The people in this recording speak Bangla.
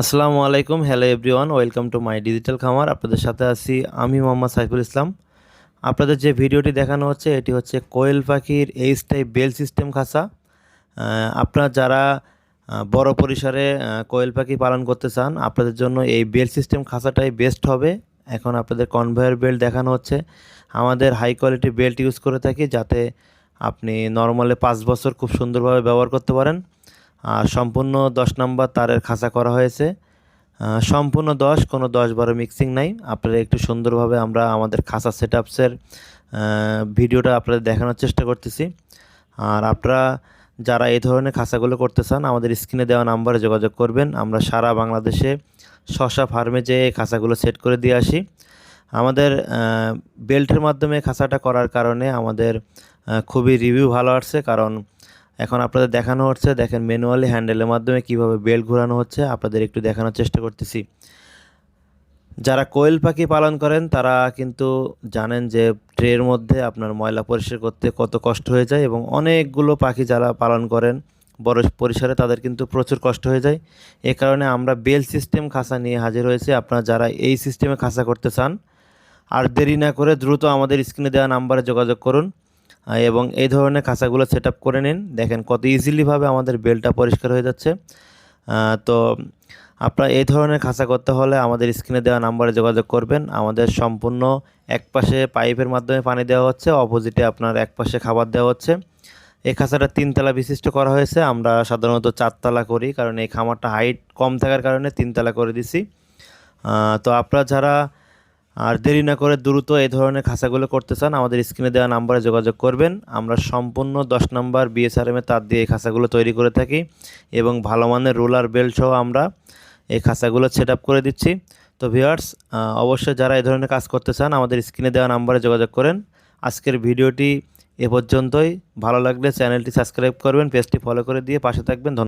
আসসালামু আলাইকুম hello everyone welcome to my digital খামার। আপনাদের সাথে আছি আমি মোহাম্মদ সাইফুল ইসলাম। আপনাদের যে ভিডিওটি দেখানো হচ্ছে এটি হচ্ছে কোয়েল পাখির এইচ টাইপ বেল সিস্টেম আহ, আপনারা যারা বড় পরিসরে কোয়েল পাখি পালন করতে চান আপনাদের জন্য এই বেল সিস্টেম খাঁচাটাই বেস্ট হবে। এখন আপনাদের কনভেয়ার বেল্ট দেখানো হচ্ছে। আমাদের হাই কোয়ালিটি বেল্ট ইউজ করে থাকি যাতে আপনি নর্মালে পাঁচ বছর খুব সুন্দরভাবে ব্যবহার করতে পারেন। সম্পূর্ণ দশ নাম্বার তারের খাঁচা করা হয়েছে। সম্পূর্ণ দশ, কোনো দশ বারো মিক্সিং নাই। আপনারা একটু সুন্দরভাবে আমরা আমাদের খাঁচা সেট আপসের ভিডিওটা আপনাদের দেখানোর চেষ্টা করতেছি। আর আপনারা যারা এই ধরনের খাঁচাগুলো করতে চান, আমাদের স্ক্রিনে দেওয়া নাম্বারে যোগাযোগ করবেন। আমরা সারা বাংলাদেশে শশা ফার্মে যেয়ে খাঁচাগুলো সেট করে দিয়ে আসি। আমাদের বেল্টের মাধ্যমে খাঁচাটা করার কারণে আমাদের খুবই রিভিউ ভালো আসছে। কারণ এখন আপনাদের দেখানো হচ্ছে, দেখেন ম্যানুয়ালি হ্যান্ডেলের মাধ্যমে কীভাবে বেল্ট ঘোরানো হচ্ছে, আপনাদের একটু দেখানোর চেষ্টা করতেছি। যারা কোয়েল পাখি পালন করেন, তারা কিন্তু জানেন যে ট্রের মধ্যে আপনার ময়লা পরিষ্কার করতে কত কষ্ট হয়ে যায় এবং অনেকগুলো পাখি যারা পালন করেন, বড় পরিসরে তাদের কিন্তু প্রচুর কষ্ট হয়ে যায়। এ কারণে আমরা বেল সিস্টেম খাঁচা নিয়ে হাজির হয়েছে। আপনারা যারা এই সিস্টেমে খাঁচা করতে চান, আর দেরি না করে দ্রুত আমাদের স্ক্রিনে দেওয়া নাম্বারে যোগাযোগ করুন। এবং এই ধরনের খাঁচাগুলো সেট করে নিন। দেখেন কত ইজিলিভাবে আমাদের বেলটা পরিষ্কার হয়ে যাচ্ছে। তো আপনারা এই ধরনের খাঁচা করতে হলে আমাদের স্ক্রিনে দেওয়া নাম্বারে যোগাযোগ করবেন। আমাদের সম্পূর্ণ এক পাশে পাইপের মাধ্যমে পানি দেওয়া হচ্ছে, অপোজিটে আপনার এক পাশে খাবার দেওয়া হচ্ছে। এই খাঁচাটা তিনতলা বিশিষ্ট করা হয়েছে, আমরা সাধারণত চারতলা করি, কারণ এই খামারটা হাইট কম থাকার কারণে তিনতলা করে দিছি। তো আপনারা যারা আর দেরি না করে দ্রুত এই ধরনের খাঁচাগুলো করতে চান, আমাদের স্ক্রিনে দেওয়া নাম্বারে যোগাযোগ করবেন। আমরা সম্পূর্ণ দশ নম্বর বিএসআরএমে তার দিয়ে এই খাঁচাগুলো তৈরি করে থাকি এবং ভালো মানের রোলার বেল্ট সহ আমরা এই খাঁচাগুলো সেট করে দিচ্ছি। তো ভিউয়ার্স অবশ্যই যারা এই ধরনের কাজ করতে চান, আমাদের স্ক্রিনে দেওয়া নাম্বারে যোগাযোগ করেন। আজকের ভিডিওটি এ পর্যন্তই। ভালো লাগলে চ্যানেলটি সাবস্ক্রাইব করবেন, পেজটি ফলো করে দিয়ে পাশে থাকবেন।